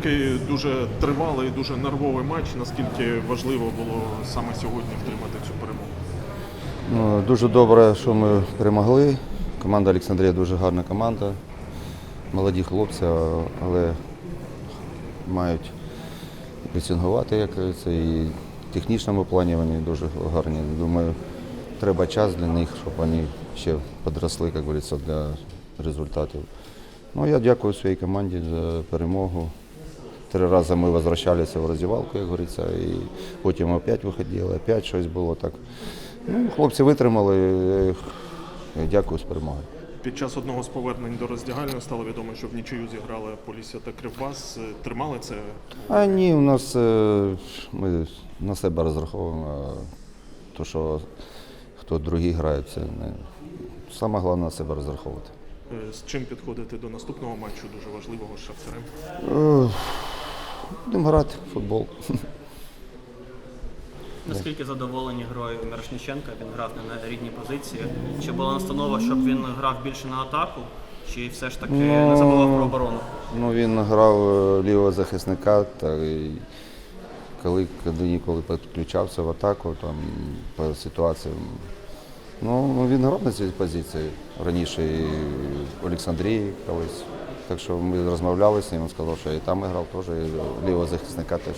таки дуже тривалий, дуже нервовий матч. Наскільки важливо було саме сьогодні втримати цю перемогу? Ну, дуже добре, що ми перемогли. Команда Олександрія дуже гарна команда. Молоді хлопці, але мають пресингувати, як кажеться, і в технічному плані вони дуже гарні. Думаю, треба час для них, щоб вони ще підросли, як говориться, для результатів. Ну, я дякую своїй команді за перемогу. Три рази ми возвращалися в роздівалку, як говориться, і потім опять виходили, опять щось було так. Ну, хлопці витримали. Дякую з перемогою. Під час одного з повернень до роздягальної стало відомо, що в нічию зіграли Полісся та Кривбас. Е, Тримали це А ні, у нас е, ми на себе розраховуємо. То, що хто другий грає, це не саме головне на себе розраховувати. Е, з чим підходити до наступного матчу, дуже важливого з Шахтарем. Будемо грати в футбол. Наскільки задоволені грою Мирошниченка? Він грав не на рідній позиції. Чи була настанова, щоб він грав більше на атаку, чи все ж таки не забував про оборону? Ну, він грав е, лівого захисника, та коли, коли ніколи підключався в атаку, там по ситуаціям. Ну, він грав на цій позиції раніше і в Олександрії колись. Так що ми розмовляли з ним, він сказав, що і там грав, теж і лівого захисника теж.